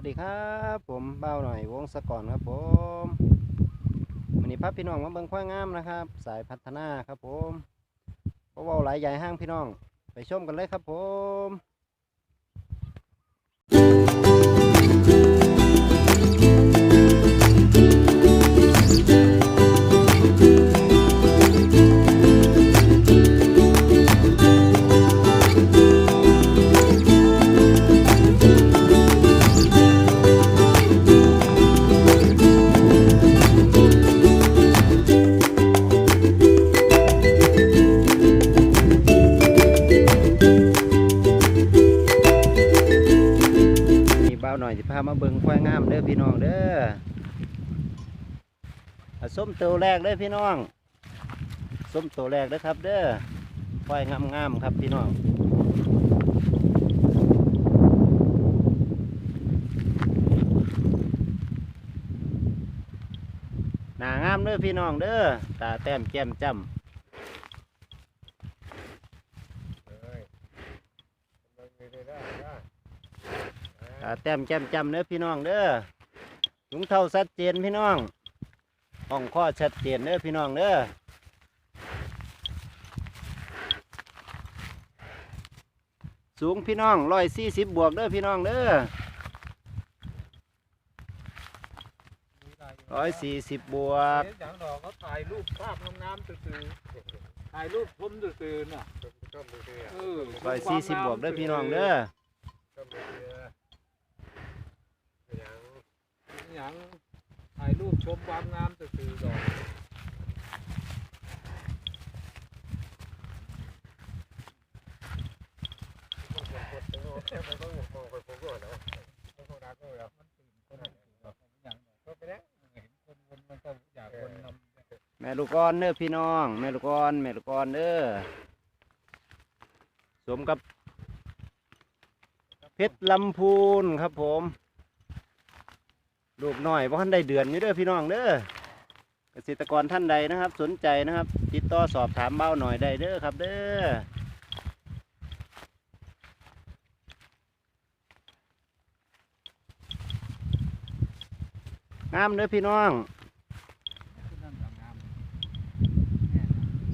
วัสดีครับ ผมเบ้าหน่อยวงศกรครับผมวันนี้พับพี่น้องมาเบิ้งควายงามนะครับ สายพัฒนาครับผมเพราะว่าหลายใหญ่ห้างพี่น้อง ไปชมกันเลยครับผม น่อยจะพามาเบิ่งควายงามเด้อพี่น้องเด้อส้มตัวแรกเด้อพี่น้องส้มตัวแรกเด้อครับ เด้อควายงามๆครับพี่น้องหนางามเด้อพี่น้องเด้อตาแต้มแก้มจ้ำ แต้มแจ่มจำเด้อพี่น้องเด้อถุงเท่าชัดเจนพี่น้องห้องข้อชัดเจนเด้อพี่น้องเด้อสูงพี่น้องร้อยสี่สิบบวกเด้อพี่น้องเด้อร้อยสี่สิบบวกเห็นอย่างดอกเขาถ่ายรูปภาพงามๆตื่นๆถ่ายรูปผมตื่นๆน่ะเออร้อยสี่สิบบวกเด้อพี่น้องเด้อ อย่างถ่ายรูปชมความงามตื่นๆดอกแม่ลูกอ่อนเด้อพี่น้อง แม่ลูกอ่อนแม่ลูกอ่อนเด้อสมกับเพชรลำพูนครับผม ลูกน้อยเพราะท่านได้เดือนอยู่เด้อพี่น้องเด้อเกษตรกรท่านใดนะครับ สนใจนะครับ ติดต่อสอบถามเบ้าหน่อยได้เด้อครับ เด้องามเด้อพี่น้อง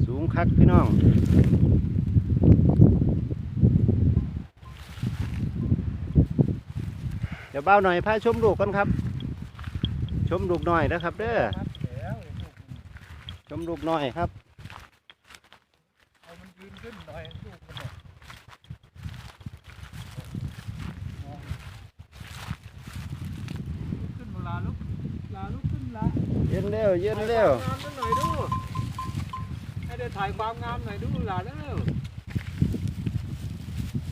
สูงคักพี่น้องเดี๋ยวเบ้าหน่อยพาชมลูกกันครับ ชมลูกหน่อยนะครับ เด้อชมลูกหน่อยครับเอามันยืนขึ้นหน่อยลูกมันเนี่ยลุกขึ้นมาลาลุกลาลุกขึ้นลาเย็นเร็วเย็นเร็วถ่ายความงามหน่อยดูให้ได้ถ่ายความงามหน่อยดูหลานเร็ว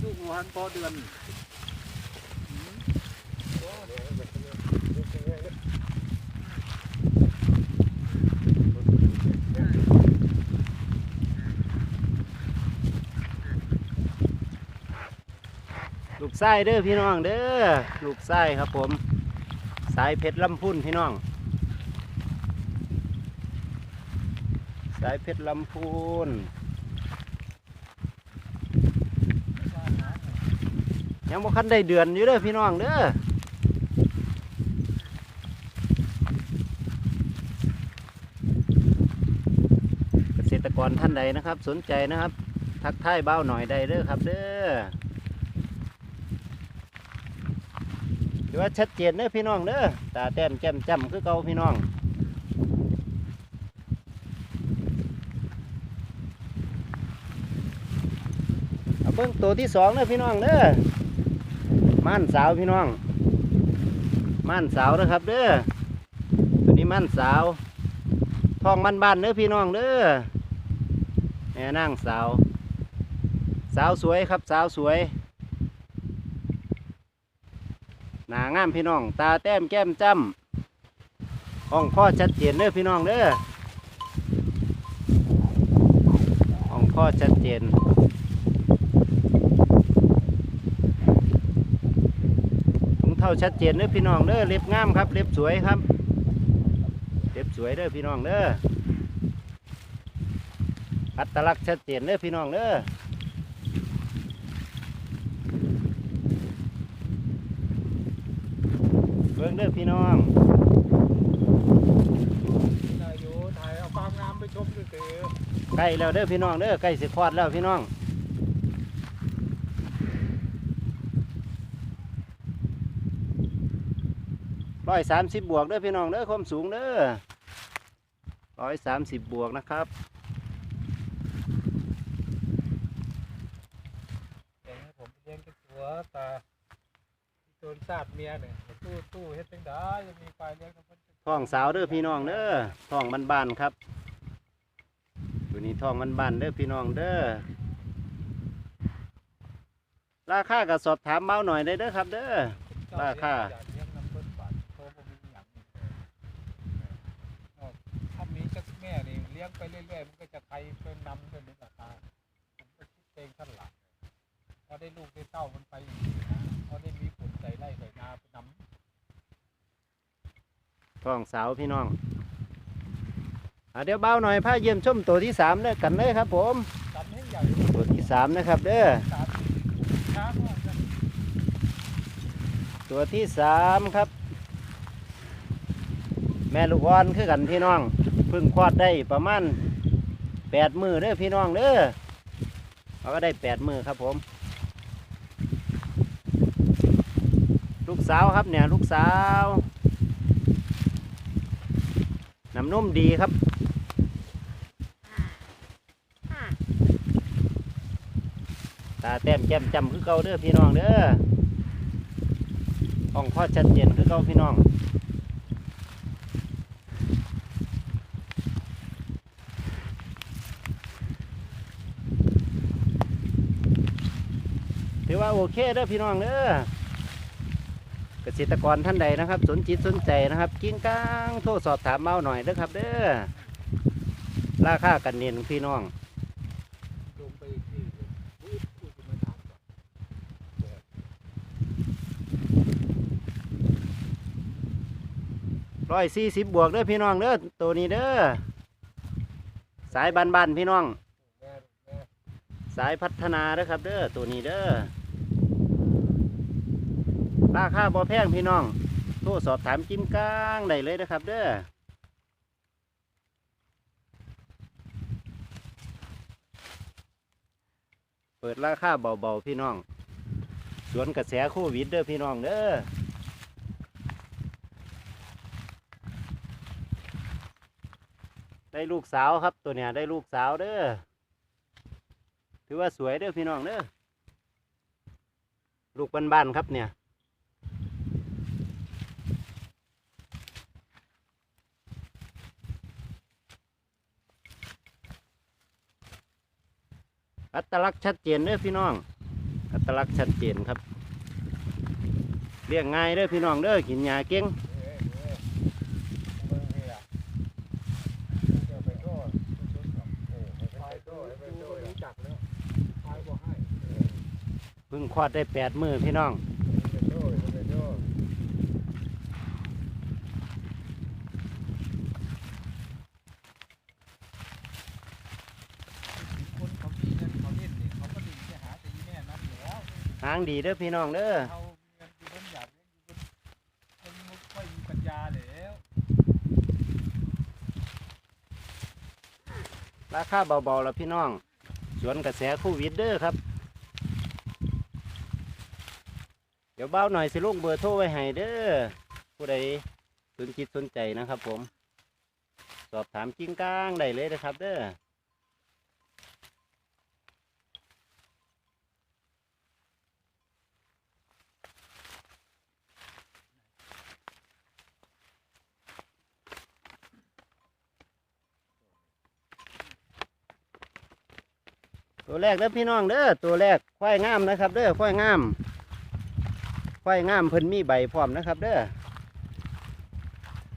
ลูกหัวหันพอเดือน กไส้เด้อพี่น้องเด้อลูกไส้ครับผม สายเพชรลำพูนพี่น้อง สายเพชรลำพูนยังบ่คันได้เดือนอยู่เด้อพี่น้องเด้อเกษตรกรท่านใดนะครับ สนใจนะครับ ทักทายเบ้าหน่อยได้เด้อครับเด้อ ถือว่าชัดเจนเด้อพี่น้องเด้อตาแต้มแจ่มจ้ำคือเก่าพี่น้องเอาเบิ้งตัวที่สองเด้อพี่น้องเด้อม่านสาวพี่น้องม่านสาวนะครับเด้อตัวนี้ม่านสาวทองมันบ้านๆเด้อพี่น้องเด้อแม่นั่งสาว สาวสวยครับสาวสวย หนางามพี่น้อง ตาแต้มแก้มจ้ำห้องข้อชัดเจนเด้อพี่น้องเด้อห้องข้อชัดเจนถุงเท่าชัดเจนเด้อพี่น้องเด้อเล็บงามครับ เล็บสวยครับ เล็บสวยเด้อพี่น้องเด้ออัตลักษณ์ชัดเจนเด้อพี่น้องเด้อ งเด้อพี่น้องนายโยถ่ายเอาความงามไปชมซื่อใกล้แล้วเด้อพี่น้องเด้อใกล้สิคลอดแล้วพี่น้องร้อยสามสิบบวกเด้อพี่น้องเด้อความสูงเด้อร้อยสามสิบบวกนะครับเลี้ยงให้ผมเลี้ยงตัวตา ที่โดนซาดเมียเนี่ยตู้ตู้เฮ็ดจังได้ยังมีไฟเลี้ยงกับเพิ่นท้องสาวเด้อพี่น้องเด้อท้องบ้านๆครับตัวนี้ท้องบ้านๆเด้อพี่น้องเด้อราคาก็สอบถามเบาหน่อยได้เด้อครับ เด้อ ราคา อยกเลี้ยงน้ำเพิ่นบาทโตบ่มีหยังเออถ้ามีจักแม่นี่เลี้ยงไปเรื่อยๆมันก็จะไข่เป็นนำเป็นราคาผมก็คิดเองท่านหลังพอได้ลูกได้เต้ามันไปอีกนะพอได้มีผลใจไร่ใส่นาไปนำ ท้องสาวพี่น้องอเดี๋ยวเบาหน่อยพาเยี่ยมชมตัวที่สามเด้อกันเลยครับ ผมตัวที่สามนะครับ เด้อตัวที่สามครับ แม่ลูกอ่อนคือกันพี่น้องพิ่งคลอดได้ประมาณแปดมือเด้อพี่น้องเด้อเขาก็ได้แปดมือครับผม ลูกสาวครับเนี่ยลูกสาว น้ำนุ่มดีครับ ตาแต้มแก้มจำคือเก่าเด้อพี่น้องเด้ออ่องข้อชัดเจนคือเก่าพี่น้องถือว่าโอเคเด้อพี่น้องเด้อ เกษตรกรท่านใดนะครับ สนจิตสนใจนะครับ กิ้งก้างโทรสอบถามเมาหน่อยเด้อครับ เด้อราคากันเนียนพี่น้องร้อยสี่สิบบวกเด้อพี่น้องเด้อตัวนี้เด้อสายบันบันๆพี่น้อง สายพัฒนาเด้อครับเด้อตัวนี้เด้อ ราคาบ่แพงพี่น้อง โทรสอบถามจิ้มก้างได้เลยนะครับ เด้อเปิดราคาเบาๆพี่น้อง สวนกระแสโควิดเด้อพี่น้องเด้อได้ลูกสาวครับตัวเนี้ยได้ลูกสาวเด้อถือว่าสวยเด้อพี่น้องเด้อลูกบ้านๆครับเนี่ย อัตลักษณ์ชัดเจนเด้อพี่น้อง อัตลักษณ์ชัดเจนครับเลี้ยงง่ายเด้อพี่น้องเด้อกินหญ้าเก่งเอ้ยเอ้ยเบิ่งยวไปโทษไปโทษก่อนเออไปโทษไปโทษรู้จักแล้วทายบ่ให้เพิ่งคลอดได้แปดมือพี่น้อง ไปโทษไปโทษคนเขามีเงินเขาเล่นเนี่ยเขาก็ดึงไปหาแต่อีแม่นั้นอยู่แล้ว หางดีเด้อพี่น้องเด้อเขาเงินอยู่บนอยากเล่นอยู่บนคนมุกค่อยมีปัญญาแล้วราคาเบาๆแล้วพี่น้อง สวนกระแสโคู่วิดเด้อครับ เดี๋ยวเบ้าหน่อยสิลงเบอร์โทรไว้ให้เด้อผู้ใดสนจิตสนใจนะครับผม สอบถามกิ้งก้างได้เลยนะครับเด้อ ตัวแรกเด้อพี่น้องเด้อตัวแรกควายงามนะครับ เด้อควายงามควายงามเพิ่นมีใบพร้อมนะครับ เด้อ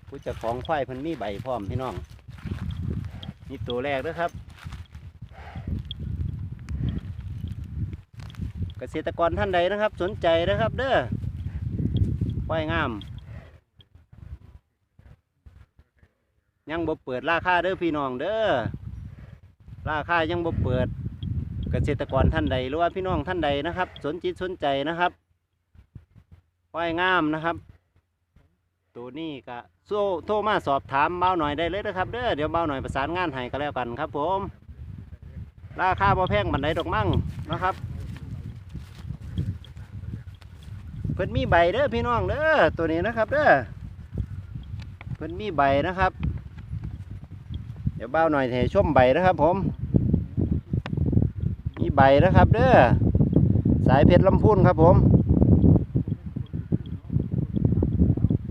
ผู้จ้าของควายเพิ่นมีใบพร้อมพี่น้องนี่ตัวแรกเด้อครับ เกษตรกรท่านใดนะครับ สนใจนะครับ เด้อควายงามยังบ่เปิดราคาเด้อพี่น้องเด้อราคายังบ่เปิด กษตรกรท่านใดหรือว่าพี่น้องท่านใดนะครับ สนจิตสนใจนะครับควายงามนะครับ ตัวนี้ก็โซ่โทรมาสอบถามเบาหน่อยได้เลยนะครับเด้อเดี๋ยวเบาหน่อยประสานงานให้ก็แล้วกันครับ ผม ราคาพอแพงบันไดดอกมั่งนะครับ เพิ่นมีใบเด้อพี่น้องเด้อตัวนี้นะครับเด้อเพิ่นมีใบนะครับ เดี๋ยวเบ้าหน่อยให้ชมใบนะครับ ผม มีใบนะครับเด้อสายเพชรลำพูนครับผม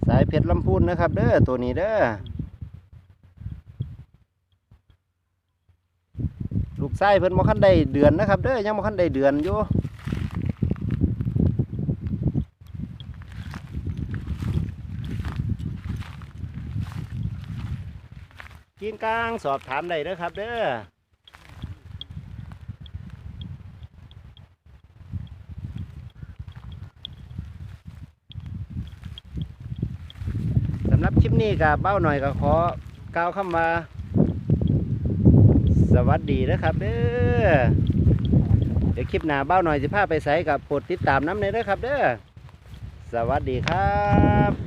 สายเพชรลำพูนนะครับเด้อตัวนี้เด้อลูกไส้เพิ่นบ่คันได้เดือนนะครับเด้อยังบ่คันได้เดือนอยู่กินกลางสอบถามได้เด้อครับเด้อสำหรับค ลิปนี้กับเบ้าหน่อยก็ขอกล่าวคำว่าสวัสดีนะครับเด้อเดี๋ยวคลิปหน้าเบ้าหน่อยสิพาไปใส่กับโปรดติดตามน้ำในเด้อครับเด้อสวัสดีครับ